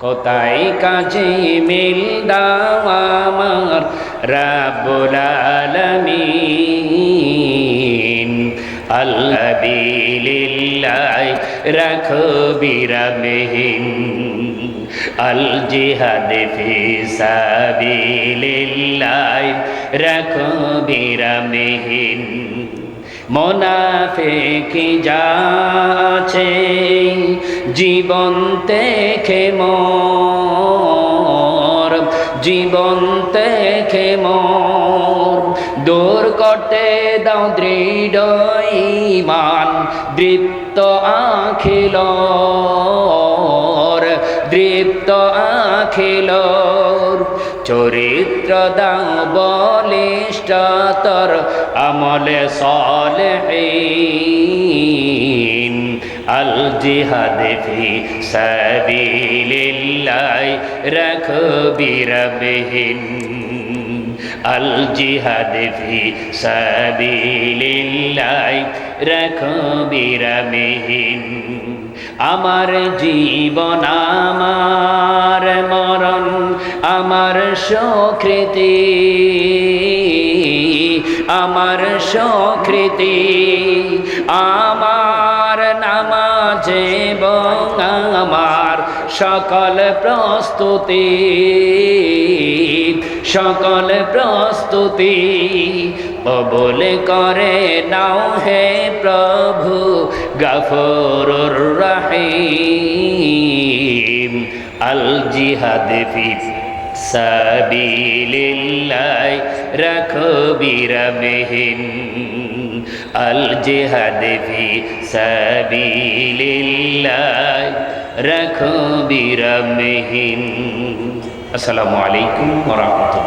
কোথায় কাজে মিল দাও আমার? রাব্বুল আলামিন। আল্লাহ বিলিল্লাহ রাখো বিরামহীন। আল জিহাদ ফি সাবিলিল্লাহ, রাখো বিরামহীন। মোনাফেকি যাচ্ছে? জীবন থেকে মোর, জীবন থেকে মোর। দূর করতে দাও দৃঢ় ইমান, দৃপ্ত আখিল। দৃপ্ত আখিলর চরিত্র দাও বলিষ্ঠতর আমলে সলেহীন আল জিহাদ ফি সাবিলিল্লাহ, রাখো বিরবহীন। আল জিহাদ ফি সাবিলিল্লাহ, রাখো বিরবহীন। আমার জীবন, আমার মরণ, আমার সকৃতি আমার সকৃতি, আমার এবং আমার সকল প্রস্তুতি সকল প্রস্তুতি কবল করে নাও হে প্রভু গফরুর রহিম। আল জিহাদ ফি সাবিলিল্লাহ, রাখো আল জিহাদ ফি সাবিলিল্লাহ রাখো বিরমহীন আসসালামু আলাইকুম রাহমাতুল্লাহ